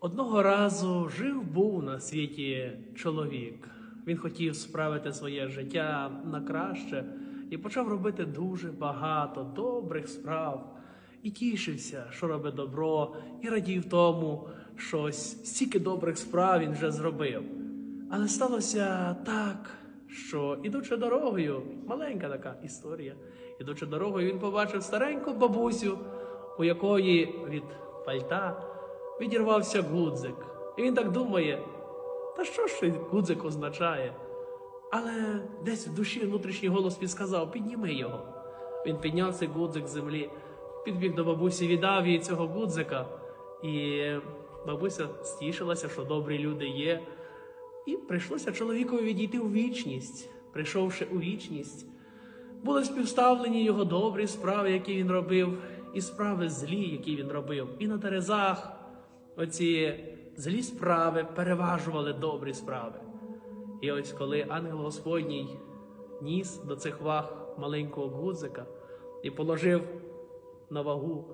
Одного разу жив був на світі чоловік. Він хотів справити своє життя на краще і почав робити дуже багато добрих справ. І тішився, що робить добро, і радів тому, що стільки добрих справ він вже зробив. Але сталося так, що ідучи дорогою, маленька така історія, ідучи дорогою, він побачив стареньку бабусю, у якої від пальта відірвався гудзик. І він так думає, та що ж гудзик означає? Але десь в душі внутрішній голос підсказав: підніми його. Він підняв цей гудзик з землі, підбіг до бабусі, віддав їй цього гудзика. І бабуся стішилася, що добрі люди є. І прийшлося чоловікові відійти у вічність. Прийшовши у вічність, були співставлені його добрі справи, які він робив, і справи злі, які він робив. І на терезах оці злі справи переважували добрі справи. І ось коли ангел Господній ніс до цих ваг маленького гудзика і положив на вагу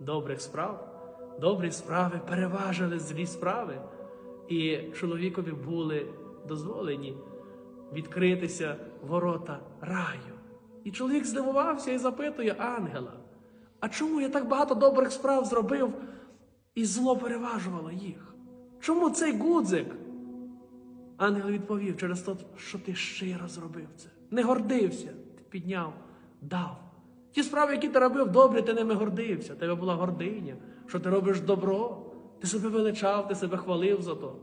добрих справ, добрі справи переважили злі справи, і чоловікові були дозволені відкритися ворота раю. І чоловік здивувався і запитує ангела: А чому я так багато добрих справ зробив, і зло переважувало їх? Чому цей гудзик? Ангел відповів через те, що ти щиро зробив це. Не гордився, ти підняв, дав. Ті справи, які ти робив добре, ти ними гордився. Тебе була гординя, що ти робиш добро, ти себе величав, ти себе хвалив за то.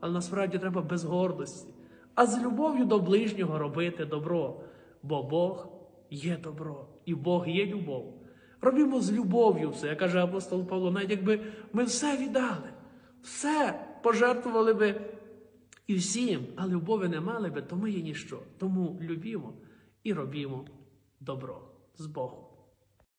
Але насправді треба без гордості, а з любов'ю до ближнього робити добро. Бо Бог є добро, і Бог є любов. Робімо з любов'ю все, як каже апостол Павло, навіть якби ми все віддали, все пожертвували би і всім, а любові не мали би, то ми є ніщо. Тому любімо і робімо добро з Богом.